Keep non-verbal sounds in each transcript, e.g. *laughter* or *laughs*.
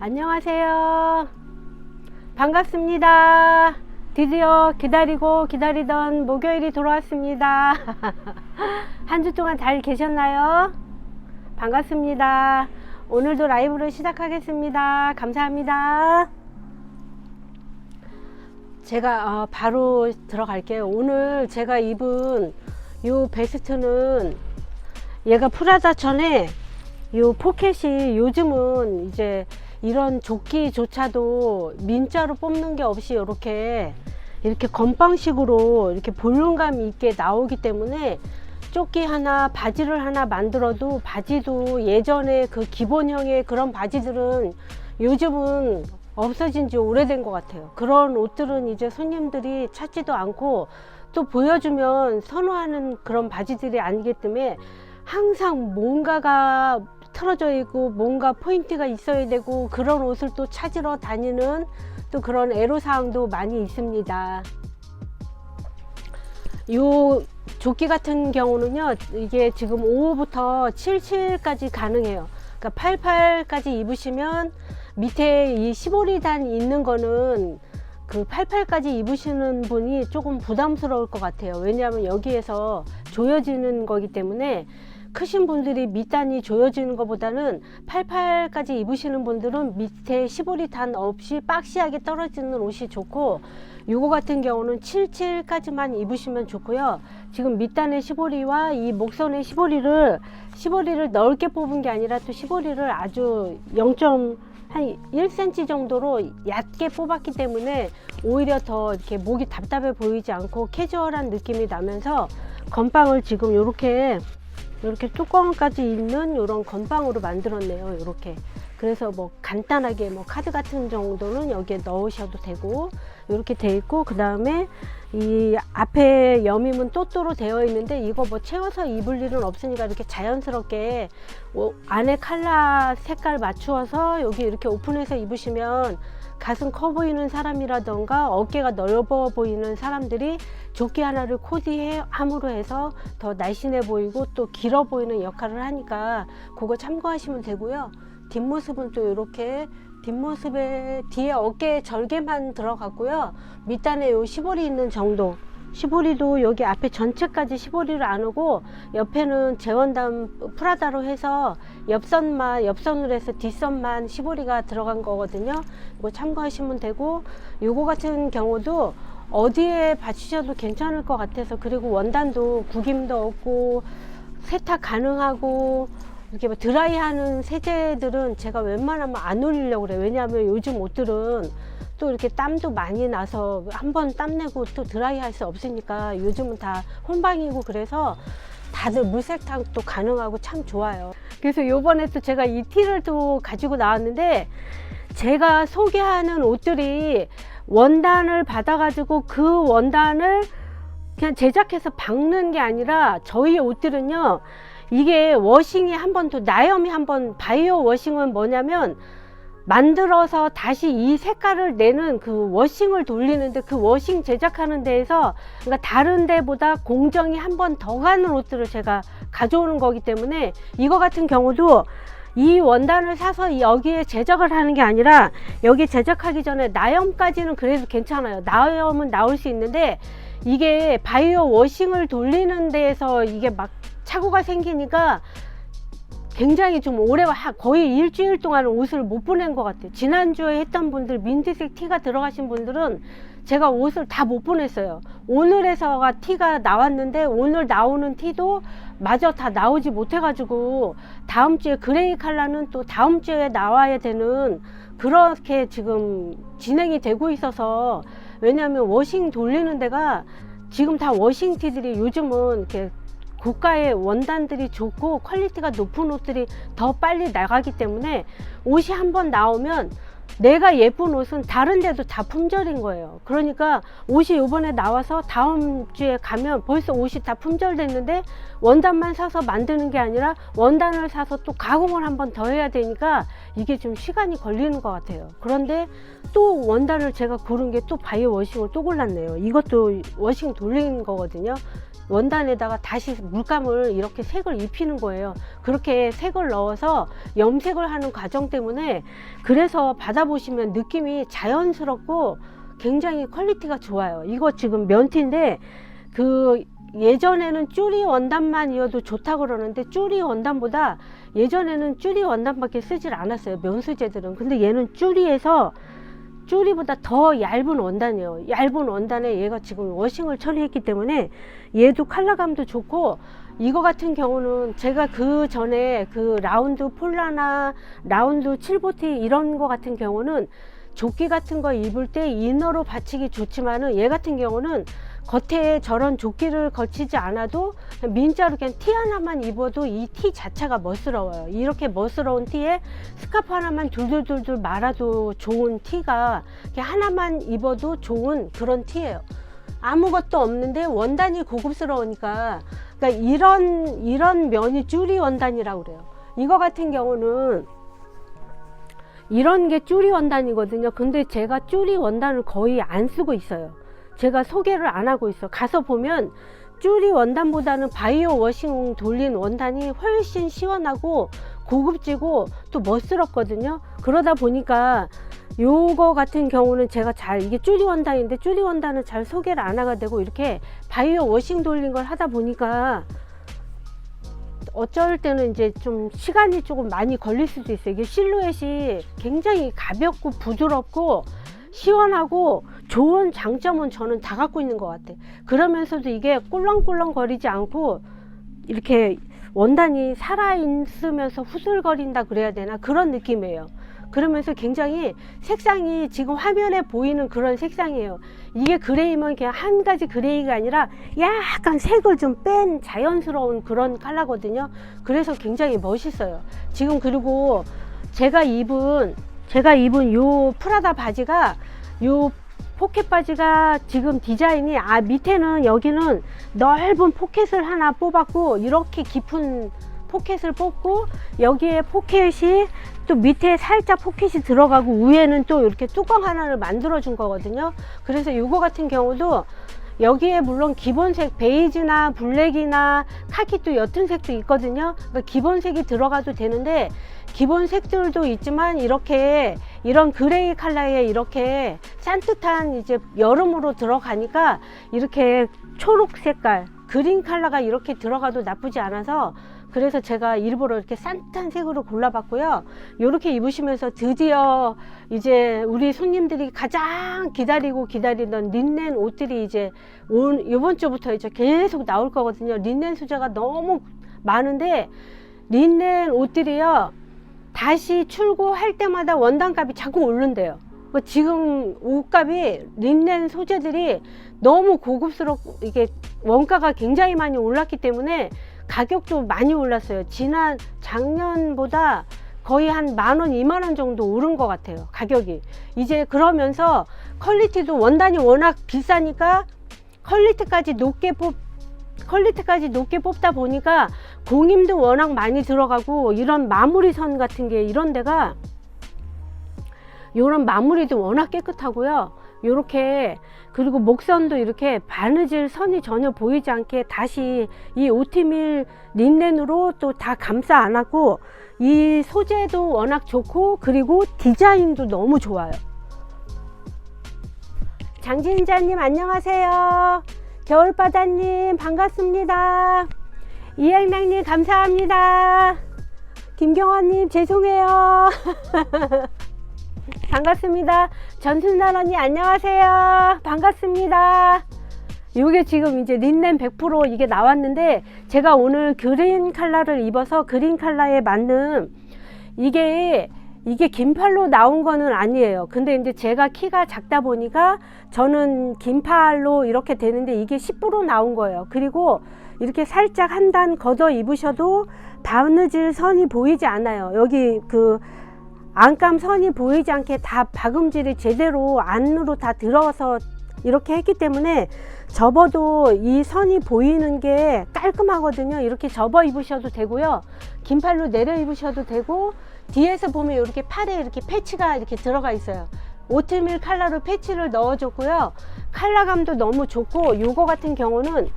안녕하세요. 반갑습니다. 드디어 기다리고 기다리던 목요일이 돌아왔습니다. *laughs* 한 주 동안 잘 계셨나요? 반갑습니다. 오늘도 라이브를 시작하겠습니다. 감사합니다. 제가 어, 바로 들어갈게요. 오늘 제가 입은 이 베스트는 얘가 프라다 천에 이 포켓이 요즘은 이제 이런 조끼조차도 민자로 뽑는 게 없이 이렇게 이렇게 건빵식으로 이렇게 볼륨감 있게 나오기 때문에 조끼 하나 바지를 하나 만들어도 바지도 예전에 그 기본형의 그런 바지들은 요즘은 없어진 지 오래된 것 같아요. 그런 옷들은 이제 손님들이 찾지도 않고 또 보여주면 선호하는 그런 바지들이 아니기 때문에 항상 뭔가가 틀어져 있고 뭔가 포인트가 있어야 되고 그런 옷을 또 찾으러 다니는 또 그런 애로사항도 많이 있습니다. 요 조끼 같은 경우는요, 이게 지금 5호부터 77까지 가능해요. 그러니까 88까지 입으시면 밑에 이 15리단 있는 거는 그 88까지 입으시는 분이 조금 부담스러울 것 같아요. 왜냐하면 여기에서 조여지는 거기 때문에 크신 분들이 밑단이 조여지는 것보다는 88까지 입으시는 분들은 밑에 15리 단 없이 박시하게 떨어지는 옷이 좋고 요거 같은 경우는 77까지만 입으시면 좋고요. 지금 밑단의 15리와 이 목선의 15리를 15리를 넓게 뽑은 게 아니라 또 15리를 아주 0. 한 1cm 정도로 얕게 뽑았기 때문에 오히려 더 이렇게 목이 답답해 보이지 않고 캐주얼한 느낌이 나면서 건빵을 지금 이렇게 이렇게 뚜껑까지 있는 이런 건빵으로 만들었네요. 이렇게. 그래서 뭐 간단하게 뭐 카드 같은 정도는 여기에 넣으셔도 되고 이렇게 돼 있고 그 다음에 이 앞에 여밈은 또또로 되어 있는데 이거 뭐 채워서 입을 일은 없으니까 이렇게 자연스럽게 오- 안에 칼라 색깔 맞추어서 여기 이렇게 오픈해서 입으시면 가슴 커 보이는 사람이라던가 어깨가 넓어 보이는 사람들이 조끼 하나를 코디함으로 해서 더 날씬해 보이고 또 길어 보이는 역할을 하니까 그거 참고하시면 되고요. 뒷모습은 또 이렇게 뒷모습에 뒤에 어깨에 절개만 들어갔고요. 밑단에 요 시보리 있는 정도. 시보리도 여기 앞에 전체까지 시보리를 안 오고 옆에는 재원담 프라다로 해서 옆선만 옆선으로 해서 뒷선만 시보리가 들어간 거거든요. 이거 참고하시면 되고 요거 같은 경우도 어디에 받치셔도 괜찮을 것 같아서 그리고 원단도 구김도 없고 세탁 가능하고 이렇게 뭐 드라이하는 세제들은 제가 웬만하면 안 올리려고 그래요. 왜냐하면 요즘 옷들은 또 이렇게 땀도 많이 나서 한 번 땀내고 또 드라이할 수 없으니까 요즘은 다 혼방이고 그래서 다들 물세탁도 가능하고 참 좋아요. 그래서 요번에 또 제가 이 티를 또 가지고 나왔는데 제가 소개하는 옷들이 원단을 받아가지고 그 원단을 그냥 제작해서 박는 게 아니라 저희 옷들은요 이게 워싱이 한 번 더 나염이 한 번 바이오 워싱은 뭐냐면 만들어서 다시 이 색깔을 내는 그 워싱을 돌리는데 그 워싱 제작하는 데에서 그러니까 다른 데보다 공정이 한 번 더 가는 옷들을 제가 가져오는 거기 때문에 이거 같은 경우도 이 원단을 사서 여기에 제작을 하는 게 아니라 여기 제작하기 전에 나염까지는 그래도 괜찮아요. 나염은 나올 수 있는데 이게 바이오 워싱을 돌리는 데에서 이게 막 착오가 생기니까 굉장히 좀 오래 하- 거의 일주일 동안 옷을 못 보낸 것 같아요. 지난주에 했던 분들 민트색 티가 들어가신 분들은 제가 옷을 다 못 보냈어요. 오늘에서가 티가 나왔는데 오늘 나오는 티도 마저 다 나오지 못해가지고 다음 주에 그레이 컬러는 또 다음 주에 나와야 되는 그렇게 지금 진행이 되고 있어서 왜냐하면 워싱 돌리는 데가 지금 다 워싱 티들이 요즘은 이렇게 고가의 원단들이 좋고 퀄리티가 높은 옷들이 더 빨리 나가기 때문에 옷이 한번 나오면 내가 예쁜 옷은 다른 데도 다 품절인 거예요. 그러니까 옷이 요번에 나와서 다음 주에 가면 벌써 옷이 다 품절됐는데 원단만 사서 만드는 게 아니라 원단을 사서 또 가공을 한 번 더 해야 되니까 이게 좀 시간이 걸리는 것 같아요. 그런데 또 원단을 제가 고른 게 또 바이오 워싱을 또 골랐네요. 이것도 워싱 돌린 거거든요. 원단에다가 다시 물감을 이렇게 색을 입히는 거예요. 그렇게 색을 넣어서 염색을 하는 과정 때문에 그래서 받아보시면 느낌이 자연스럽고 굉장히 퀄리티가 좋아요. 이거 지금 면티인데 그 예전에는 쭈리 원단만이어도 좋다 그러는데 쭈리 원단보다 예전에는 쭈리 원단밖에 쓰질 않았어요. 면수제들은. 근데 얘는 쭈리에서 쭈리보다 더 얇은 원단이에요. 얇은 원단에 얘가 지금 워싱을 처리했기 때문에 얘도 컬러감도 좋고 이거 같은 경우는 제가 그 전에 그 라운드 폴라나 라운드 칠보티 이런 거 같은 경우는 조끼 같은 거 입을 때 이너로 받치기 좋지만은 얘 같은 경우는 겉에 저런 조끼를 거치지 않아도 민자로 그냥 티 하나만 입어도 이 티 자체가 멋스러워요. 이렇게 멋스러운 티에 스카프 하나만 둘둘둘둘 말아도 좋은 티가 그냥 하나만 입어도 좋은 그런 티예요. 아무것도 없는데 원단이 고급스러우니까 그러니까 이런 이런 면이 쭈리 원단이라고 그래요. 이거 같은 경우는 이런 게 쭈리 원단이거든요. 근데 제가 쭈리 원단을 거의 안 쓰고 있어요. 제가 소개를 안 하고 있어. 가서 보면 쭈리 원단보다는 바이오 워싱 돌린 원단이 훨씬 시원하고 고급지고 또 멋스럽거든요. 그러다 보니까 요거 같은 경우는 제가 잘 이게 쭈리 원단인데 쭈리 원단은 잘 소개를 안 하게 되고 이렇게 바이오 워싱 돌린 걸 하다 보니까 어쩔 때는 이제 좀 시간이 조금 많이 걸릴 수도 있어요. 이게 실루엣이 굉장히 가볍고 부드럽고 시원하고 좋은 장점은 저는 다 갖고 있는 것 같아요. 그러면서도 이게 꿀렁꿀렁 거리지 않고 이렇게 원단이 살아있으면서 후술거린다 그래야 되나 그런 느낌이에요. 그러면서 굉장히 색상이 지금 화면에 보이는 그런 색상이에요. 이게 그레이면 그냥 한 가지 그레이가 아니라 약간 색을 좀 뺀 자연스러운 그런 컬러거든요. 그래서 굉장히 멋있어요. 지금 그리고 제가 입은 제가 입은 요 프라다 바지가 요 포켓 바지가 지금 디자인이 아 밑에는 여기는 넓은 포켓을 하나 뽑았고 이렇게 깊은 포켓을 뽑고 여기에 포켓이 또 밑에 살짝 포켓이 들어가고 위에는 또 이렇게 뚜껑 하나를 만들어 준 거거든요. 그래서 이거 같은 경우도 여기에 물론 기본색 베이지나 블랙이나 카키 또 옅은 색도 있거든요. 그러니까 기본색이 들어가도 되는데 기본 색들도 있지만 이렇게 이런 그레이 컬러에 이렇게 산뜻한 이제 여름으로 들어가니까 이렇게 초록 색깔 그린 컬러가 이렇게 들어가도 나쁘지 않아서 그래서 제가 일부러 이렇게 산뜻한 색으로 골라봤고요. 이렇게 입으시면서 드디어 이제 우리 손님들이 가장 기다리고 기다리던 린넨 옷들이 이제 온 이번 주부터 이제 계속 나올 거거든요. 린넨 소재가 너무 많은데 린넨 옷들이요. 다시 출고할 때마다 원단값이 자꾸 오른대요. 그 지금 옷값이 린넨 소재들이 너무 고급스럽고 이게 원가가 굉장히 많이 올랐기 때문에 가격도 많이 올랐어요. 지난 작년보다 거의 한 만 원, 이만 원 정도 오른 것 같아요. 가격이. 이제 그러면서 퀄리티도 원단이 워낙 비싸니까 퀄리티까지 높게 뽑, 퀄리티까지 높게 뽑다 보니까 공임도 워낙 많이 들어가고 이런 마무리 선 같은 게 이런 데가 이런 마무리도 워낙 깨끗하고요. 요렇게 그리고 목선도 이렇게 바느질 선이 전혀 보이지 않게 다시 이 오티밀 린넨으로 또 다 감싸 안았고 이 소재도 워낙 좋고 그리고 디자인도 너무 좋아요. 장진자님 안녕하세요. 겨울바다님 반갑습니다. 이행랑님 감사합니다. 김경환님 죄송해요. *laughs* 반갑습니다. 전순날 언니 안녕하세요. 반갑습니다. 이게 지금 이제 린넨 100% 이게 나왔는데 제가 오늘 그린 컬러를 입어서 그린 컬러에 맞는 이게 이게 긴팔로 나온 거는 아니에요. 근데 이제 제가 키가 작다 보니까 저는 긴팔로 이렇게 되는데 이게 10% 나온 거예요. 그리고 이렇게 살짝 한 단 걷어 입으셔도 바느질 선이 보이지 않아요. 여기 그 안감 선이 보이지 않게 다 박음질이 제대로 안으로 다 들어서 이렇게 했기 때문에 접어도 이 선이 보이는 게 깔끔하거든요. 이렇게 접어 입으셔도 되고요. 긴 팔로 내려 입으셔도 되고 뒤에서 보면 이렇게 팔에 이렇게 패치가 이렇게 들어가 있어요. 오트밀 칼라로 패치를 넣어줬고요. 칼라감도 너무 좋고 요거 같은 경우는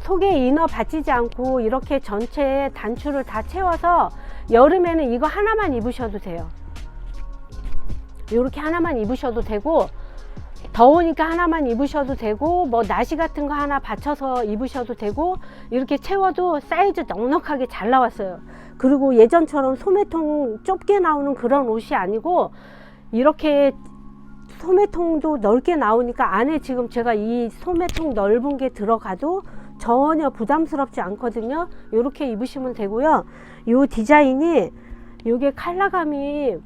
속에 이너 받치지 않고 이렇게 전체에 단추를 다 채워서 여름에는 이거 하나만 입으셔도 돼요. 이렇게 하나만 입으셔도 되고 더우니까 하나만 입으셔도 되고 뭐 나시 같은 거 하나 받쳐서 입으셔도 되고 이렇게 채워도 사이즈 넉넉하게 잘 나왔어요. 그리고 예전처럼 소매통 좁게 나오는 그런 옷이 아니고 이렇게 소매통도 넓게 나오니까 안에 지금 제가 이 소매통 넓은 게 들어가도 전혀 부담스럽지 않거든요. 이렇게 입으시면 되고요. 이 디자인이 이게 컬러감이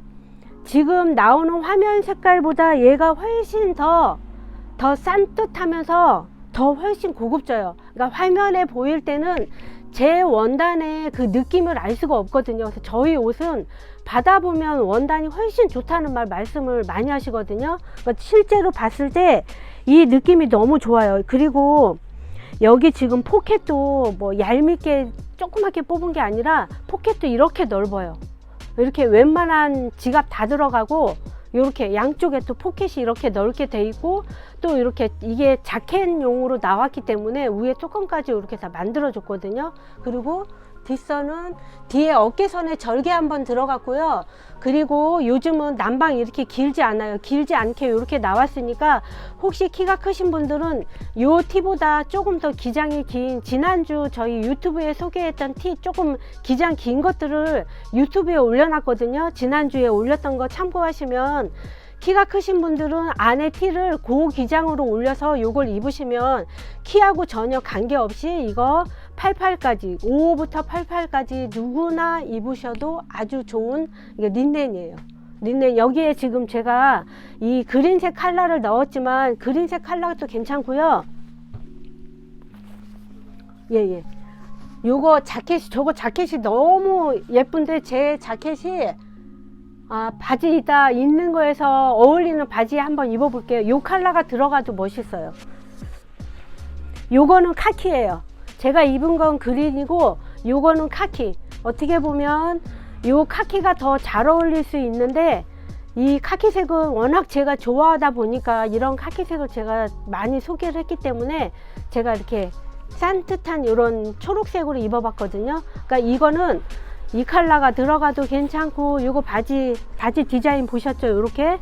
지금 나오는 화면 색깔보다 얘가 훨씬 더 더 산뜻하면서 더 훨씬 고급져요. 그러니까 화면에 보일 때는 제 원단의 그 느낌을 알 수가 없거든요. 그래서 저희 옷은 받아보면 원단이 훨씬 좋다는 말 말씀을 많이 하시거든요. 그러니까 실제로 봤을 때 이 느낌이 너무 좋아요. 그리고 여기 지금 포켓도 뭐 얄밉게 조그맣게 뽑은 게 아니라 포켓도 이렇게 넓어요. 이렇게 웬만한 지갑 다 들어가고 이렇게 양쪽에 또 포켓이 이렇게 넓게 돼 있고 또 이렇게 이게 자켓용으로 나왔기 때문에 위에 뚜껑까지 이렇게 다 만들어 줬거든요. 그리고 뒷선은 뒤에 어깨선에 절개 한번 들어갔고요. 그리고 요즘은 난방 이렇게 길지 않아요. 길지 않게 이렇게 나왔으니까 혹시 키가 크신 분들은 요 티보다 조금 더 기장이 긴 지난주 저희 유튜브에 소개했던 티 조금 기장 긴 것들을 유튜브에 올려놨거든요. 지난주에 올렸던 거 참고하시면 키가 크신 분들은 안에 티를 고기장으로 올려서 요걸 입으시면 키하고 전혀 관계없이 이거 88까지 55부터 88까지 누구나 입으셔도 아주 좋은 이게 린넨이에요. 린넨 여기에 지금 제가 이 그린색 칼라를 넣었지만 그린색 칼라도 괜찮고요. 예 예. 요거 자켓이 저거 자켓이 너무 예쁜데 제 자켓이 아, 바지에다 있는 거에서 어울리는 바지 한번 입어볼게요. 요 컬러가 들어가도 멋있어요. 요거는 카키예요. 제가 입은 건 그린이고 요거는 카키. 어떻게 보면 요 카키가 더 잘 어울릴 수 있는데 이 카키색은 워낙 제가 좋아하다 보니까 이런 카키색을 제가 많이 소개를 했기 때문에 제가 이렇게 산뜻한 이런 초록색으로 입어봤거든요. 그러니까 이거는 이 컬러가 들어가도 괜찮고 요거 바지 바지 디자인 보셨죠? 이렇게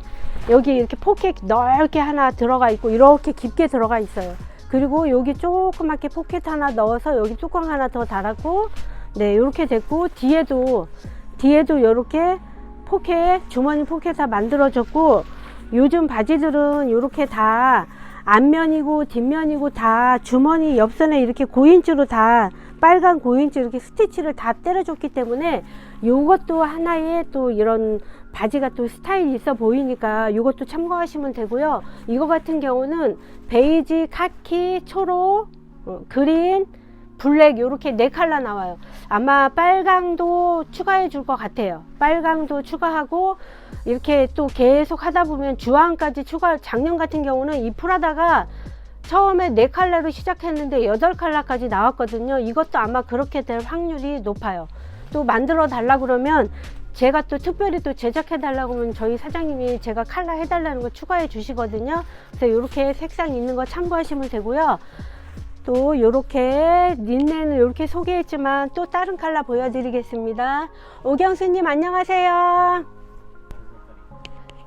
여기 이렇게 포켓 넓게 하나 들어가 있고 이렇게 깊게 들어가 있어요. 그리고 여기 조그맣게 포켓 하나 넣어서 여기 뚜껑 하나 더 달았고 네 이렇게 됐고 뒤에도 뒤에도 이렇게 포켓 주머니 포켓 다 만들어졌고 요즘 바지들은 이렇게 다 앞면이고 뒷면이고 다 주머니 옆선에 이렇게 고인주로 다 빨간 고인주 이렇게 스티치를 다 때려줬기 때문에 요것도 하나의 또 이런 바지가 또 스타일이 있어 보이니까 이것도 참고하시면 되고요. 이거 같은 경우는 베이지, 카키, 초록, 어, 그린, 블랙 이렇게 네 컬러 나와요. 아마 빨강도 추가해 줄 것 같아요. 빨강도 추가하고 이렇게 또 계속 하다 보면 주황까지 추가. 작년 같은 경우는 이 프라다가 처음에 네 컬러로 시작했는데 여덟 컬러까지 나왔거든요. 이것도 아마 그렇게 될 확률이 높아요. 또 만들어 달라 그러면 제가 또 특별히 또 제작해 달라고 하면 저희 사장님이 제가 컬러 해달라는 거 추가해 주시거든요. 그래서 이렇게 색상 있는 거 참고하시면 되고요. 또 이렇게 린넨을 이렇게 소개했지만 또 다른 컬러 보여드리겠습니다. 오경수님 안녕하세요.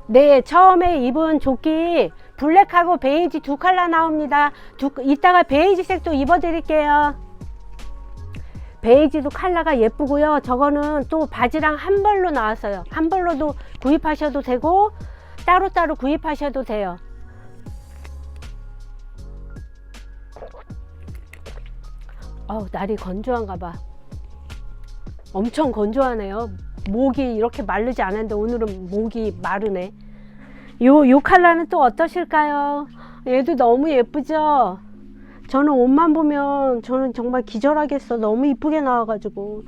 네, 처음에 입은 조끼 블랙하고 베이지 두 컬러 나옵니다. 두, 이따가 베이지색도 입어드릴게요. 베이지도 컬러가 예쁘고요. 저거는 또 바지랑 한 벌로 나왔어요. 한 벌로도 구입하셔도 되고 따로따로 구입하셔도 돼요. 어우, 날이 건조한가 봐. 엄청 건조하네요. 목이 이렇게 마르지 않았는데 오늘은 목이 마르네. 요, 요 컬러는 또 어떠실까요? 얘도 너무 예쁘죠? 저는 옷만 보면 저는 정말 기절하겠어. 너무 이쁘게 나와가지고.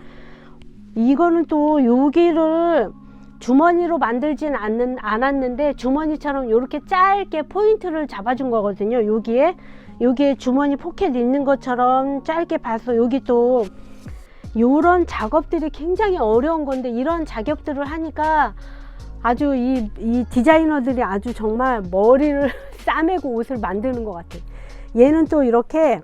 이거는 또 여기를 주머니로 만들진 않는, 않았는데 주머니처럼 이렇게 짧게 포인트를 잡아준 거거든요. 여기에. 여기에 주머니 포켓 있는 것처럼 짧게 봐서 여기 또 요런 작업들이 굉장히 어려운 건데 이런 작업들을 하니까 아주 이, 이 디자이너들이 아주 정말 머리를 *laughs* 싸매고 옷을 만드는 것 같아요. 얘는 또 이렇게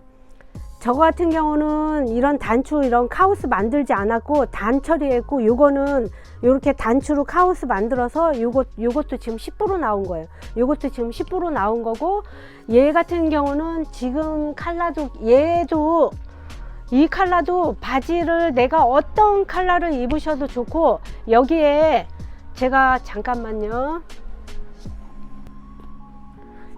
저거 같은 경우는 이런 단추 이런 카우스 만들지 않았고 단 처리했고 요거는 요렇게 단추로 카우스 만들어서 요것 요것도 지금 10% 나온 거예요. 요것도 지금 10% 나온 거고 얘 같은 경우는 지금 칼라도 얘도 이 칼라도 바지를 내가 어떤 칼라를 입으셔도 좋고 여기에 제가 잠깐만요.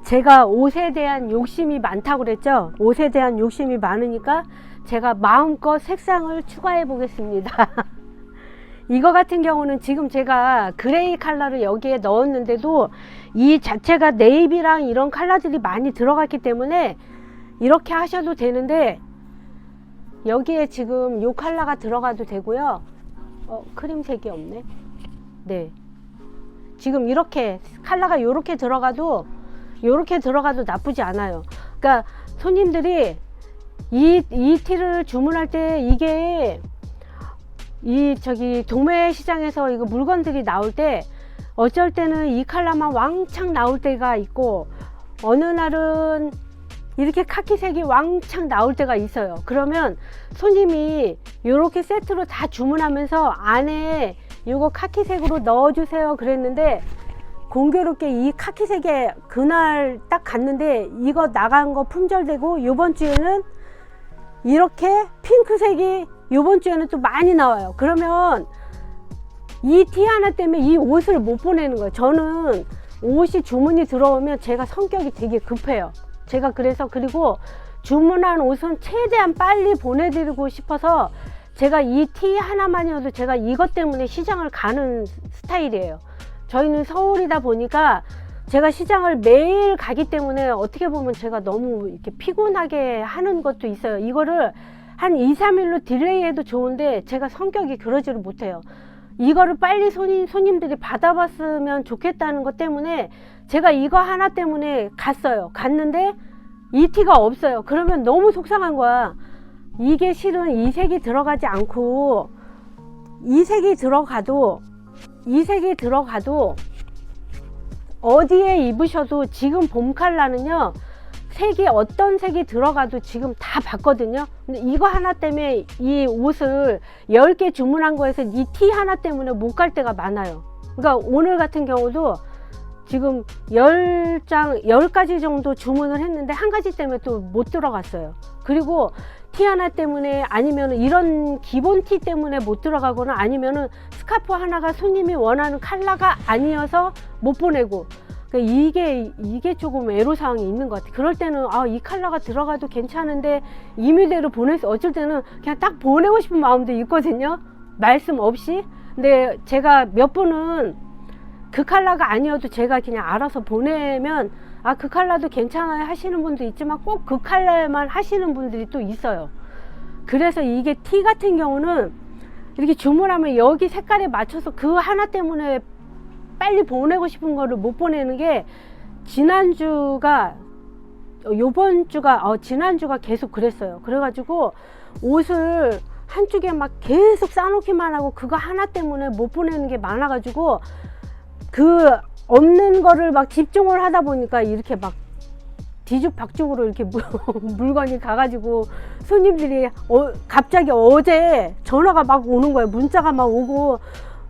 제가 옷에 대한 욕심이 많다고 그랬죠. 옷에 대한 욕심이 많으니까 제가 마음껏 색상을 추가해 보겠습니다. *laughs* 이거 같은 경우는 지금 제가 그레이 컬러를 여기에 넣었는데도 이 자체가 네이비랑 이런 컬러들이 많이 들어갔기 때문에 이렇게 하셔도 되는데 여기에 지금 요 컬러가 들어가도 되고요. 어, 크림색이 없네. 네. 지금 이렇게 컬러가 이렇게 들어가도 이렇게 들어가도 나쁘지 않아요. 그러니까 손님들이 이, 이 티를 주문할 때 이게 이 저기 동매 시장에서 이거 물건들이 나올 때 어쩔 때는 이 컬러만 왕창 나올 때가 있고 어느 날은 이렇게 카키색이 왕창 나올 때가 있어요. 그러면 손님이 이렇게 세트로 다 주문하면서 안에 이거 카키색으로 넣어주세요 그랬는데 공교롭게 이 카키색에 그날 딱 갔는데 이거 나간 거 품절되고 요번 주에는 이렇게 핑크색이 요번 주에는 또 많이 나와요. 그러면 이 티 하나 때문에 이 옷을 못 보내는 거예요. 저는 옷이 주문이 들어오면 제가 성격이 되게 급해요. 제가 그래서 그리고 주문한 옷은 최대한 빨리 보내드리고 싶어서 제가 이 티 하나만이어도 제가 이것 때문에 시장을 가는 스타일이에요. 저희는 서울이다 보니까 제가 시장을 매일 가기 때문에 어떻게 보면 제가 너무 이렇게 피곤하게 하는 것도 있어요. 이거를 한 2, 3일로 딜레이 해도 좋은데 제가 성격이 그러지를 못해요. 이거를 빨리 손님, 손님들이 받아봤으면 좋겠다는 것 때문에 제가 이거 하나 때문에 갔어요. 갔는데 이 티가 없어요. 그러면 너무 속상한 거야. 이게 실은 이 색이 들어가지 않고 이 색이 들어가도 이 색이 들어가도 어디에 입으셔도 지금 봄 칼라는요 색이 어떤 색이 들어가도 지금 다 봤거든요. 근데 이거 하나 때문에 이 옷을 10개 주문한 거에서 이 티 하나 때문에 못 갈 때가 많아요. 그러니까 오늘 같은 경우도 지금 10장 10가지 정도 주문을 했는데 한 가지 때문에 또 못 들어갔어요. 그리고 티 하나 때문에 아니면 이런 기본 티 때문에 못 들어가거나 아니면은 스카프 하나가 손님이 원하는 컬러가 아니어서 못 보내고 그러니까 이게 이게 조금 애로사항이 있는 것 같아요. 그럴 때는 아이 컬러가 들어가도 괜찮은데 임의대로 보내서 어쩔 때는 그냥 딱 보내고 싶은 마음도 있거든요. 말씀 없이. 근데 제가 몇 분은 그 컬러가 아니어도 제가 그냥 알아서 보내면 아그 컬러도 괜찮아요 하시는 분도 있지만 꼭그 컬러만 하시는 분들이 또 있어요. 그래서 이게 티 같은 경우는 이렇게 주문하면 여기 색깔에 맞춰서 그 하나 때문에 빨리 보내고 싶은 거를 못 보내는 게 지난주가 요번 주가 어 지난주가 계속 그랬어요. 그래가지고 옷을 한쪽에 막 계속 싸놓기만 하고 그거 하나 때문에 못 보내는 게 많아가지고 그 없는 거를 막 집중을 하다 보니까 이렇게 막 뒤죽박죽으로 이렇게 물- *laughs* 물건이 가가지고 손님들이 어, 갑자기 어제 전화가 막 오는 거예요. 문자가 막 오고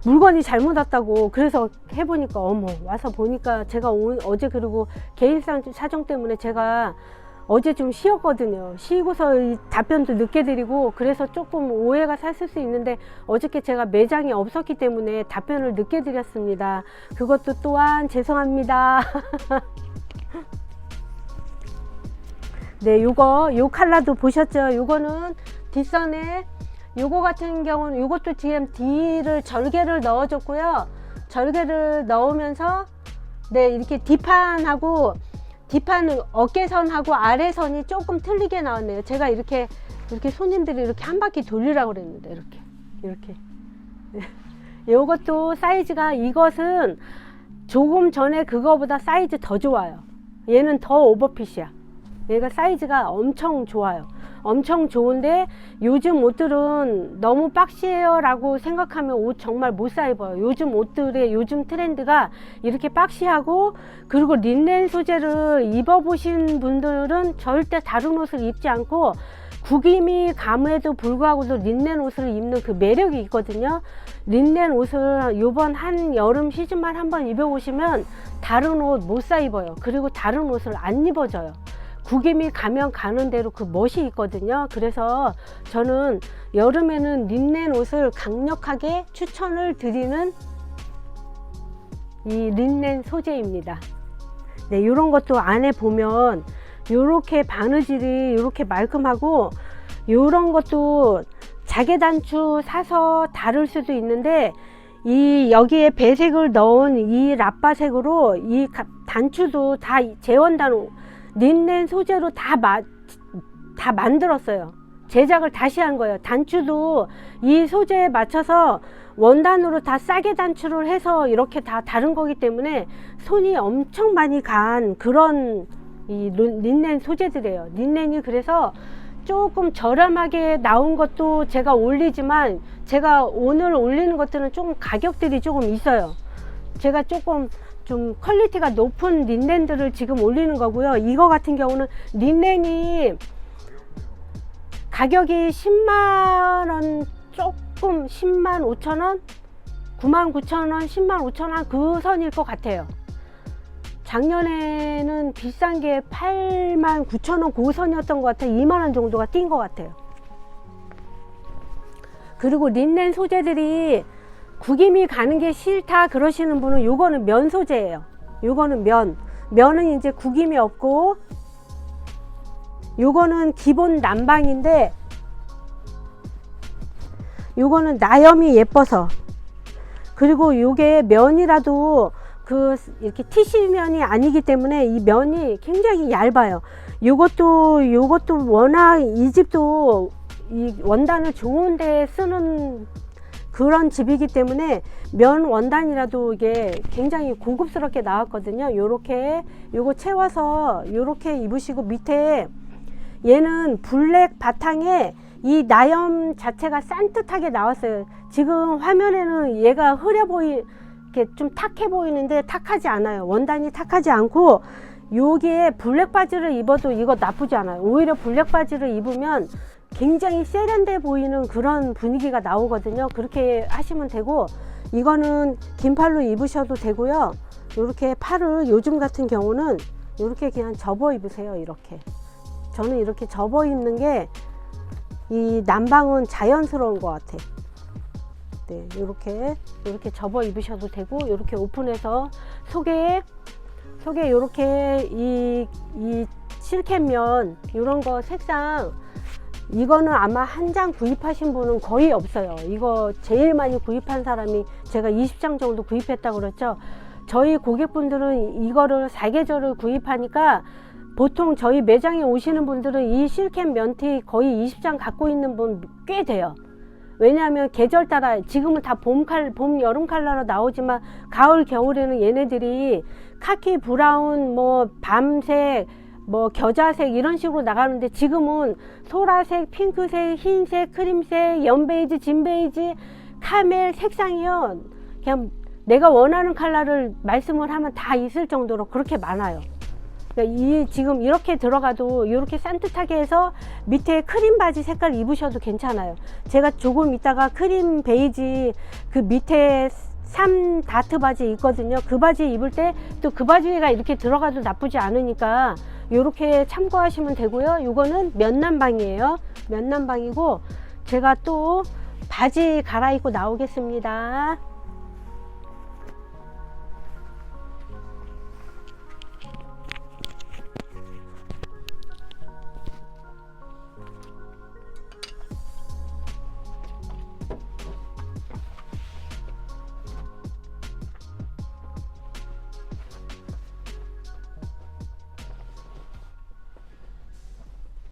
물건이 잘못 왔다고 그래서 해보니까 어머 와서 보니까 제가 오, 어제 그리고 개인상 사정 때문에 제가 어제 좀 쉬었거든요. 쉬고서 이 답변도 늦게 드리고 그래서 조금 오해가 샀을 수 있는데 어저께 제가 매장이 없었기 때문에 답변을 늦게 드렸습니다. 그것도 또한 죄송합니다. *laughs* 네, 요거 요 컬러도 보셨죠? 요거는 뒷선에 요거 같은 경우는 요것도 지금 D를 절개를 넣어줬고요. 절개를 넣으면서 네 이렇게 뒷판하고 뒷판 어깨선하고 아래선이 조금 틀리게 나왔네요. 제가 이렇게 이렇게 손님들이 이렇게 한 바퀴 돌리라고 그랬는데 이렇게 이렇게 *laughs* 요것도 사이즈가 이것은 조금 전에 그거보다 사이즈 더 좋아요. 얘는 더 오버핏이야. 얘가 사이즈가 엄청 좋아요. 엄청 좋은데 요즘 옷들은 너무 박시해요 라고 생각하면 옷 정말 못사 입어요 요즘 옷들의 요즘 트렌드가 이렇게 박시하고 그리고 린넨 소재를 입어보신 분들은 절대 다른 옷을 입지 않고 구김이 감에도 불구하고도 린넨 옷을 입는 그 매력이 있거든요. 린넨 옷을 요번 한 여름 시즌만 한번 입어보시면 다른 옷 못 사 입어요. 그리고 다른 옷을 안 입어져요. 구김이 가면 가는 대로 그 멋이 있거든요. 그래서 저는 여름에는 린넨 옷을 강력하게 추천을 드리는 이 린넨 소재입니다. 네, 이런 것도 안에 보면 요렇게 바느질이 요렇게 말끔하고 요런 것도 자개 단추 사서 다룰 수도 있는데 이 여기에 배색을 넣은 이 라빠색으로 이 가- 단추도 다 재원 단 린넨 소재로 다, 마, 다 만들었어요. 제작을 다시 한 거예요. 단추도 이 소재에 맞춰서 원단으로 다 싸게 단추를 해서 이렇게 다 다른 거기 때문에 손이 엄청 많이 간 그런 이 린- 린넨 소재들이에요. 린넨이 그래서 조금 저렴하게 나온 것도 제가 올리지만 제가 오늘 올리는 것들은 조금 가격들이 조금 있어요. 제가 조금 좀 퀄리티가 높은 린넨들을 지금 올리는 거고요. 이거 같은 경우는 린넨이 가격이 10만 원 조금 10만 5천 원, 9만 9천 원, 10만 5천 원 그 선일 것 같아요. 작년에는 비싼 게 8만 9천 원 고선이었던 것 같아요. 2만 원 정도가 뛴 것 같아요. 그리고 린넨 소재들이 구김이 가는 게 싫다 그러시는 분은 요거는 면 소재예요. 요거는 면. 면은 이제 구김이 없고 요거는 기본 난방인데 요거는 나염이 예뻐서 그리고 요게 면이라도 그 이렇게 티시 면이 아니기 때문에 이 면이 굉장히 얇아요. 요것도 요것도 워낙 이 집도 이 원단을 좋은 데 쓰는 그런 집이기 때문에 면 원단이라도 이게 굉장히 고급스럽게 나왔거든요. 요렇게 요거 채워서 요렇게 입으시고 밑에 얘는 블랙 바탕에 이 나염 자체가 산뜻하게 나왔어요. 지금 화면에는 얘가 흐려 보이 이렇게 좀 탁해 보이는데 탁하지 않아요. 원단이 탁하지 않고 여기에 블랙 바지를 입어도 이거 나쁘지 않아요. 오히려 블랙 바지를 입으면 굉장히 세련돼 보이는 그런 분위기가 나오거든요. 그렇게 하시면 되고 이거는 긴 팔로 입으셔도 되고요. 이렇게 팔을 요즘 같은 경우는 이렇게 그냥 접어 입으세요. 이렇게 저는 이렇게 접어 입는 게 이 난방은 자연스러운 것 같아. 네, 이렇게 이렇게 접어 입으셔도 되고 이렇게 오픈해서 속에 속에 이렇게 이, 이 실캣면 이런 거 색상 이거는 아마 한 장 구입하신 분은 거의 없어요. 이거 제일 많이 구입한 사람이 제가 20장 정도 구입했다고 그랬죠. 저희 고객분들은 이거를 사계절을 구입하니까 보통 저희 매장에 오시는 분들은 이 실켓 면티 거의 20장 갖고 있는 분 꽤 돼요. 왜냐하면 계절 따라 지금은 다 봄 칼, 봄, 여름 컬러로 나오지만 가을, 겨울에는 얘네들이 카키, 브라운, 뭐 밤색, 뭐 겨자색 이런 식으로 나가는데 지금은 소라색, 핑크색, 흰색, 크림색, 연베이지, 진베이지, 카멜 색상이요. 그냥 내가 원하는 컬러를 말씀을 하면 다 있을 정도로 그렇게 많아요. 그러니까 이 지금 이렇게 들어가도 이렇게 산뜻하게 해서 밑에 크림 바지 색깔 입으셔도 괜찮아요. 제가 조금 이따가 크림 베이지 그 밑에 삼 다트 바지 있거든요. 그 바지 입을 때 또 그 바지가 이렇게 들어가도 나쁘지 않으니까 이렇게 참고하시면 되고요. 이거는 면난방이에요. 면난방이고 제가 또 바지 갈아입고 나오겠습니다.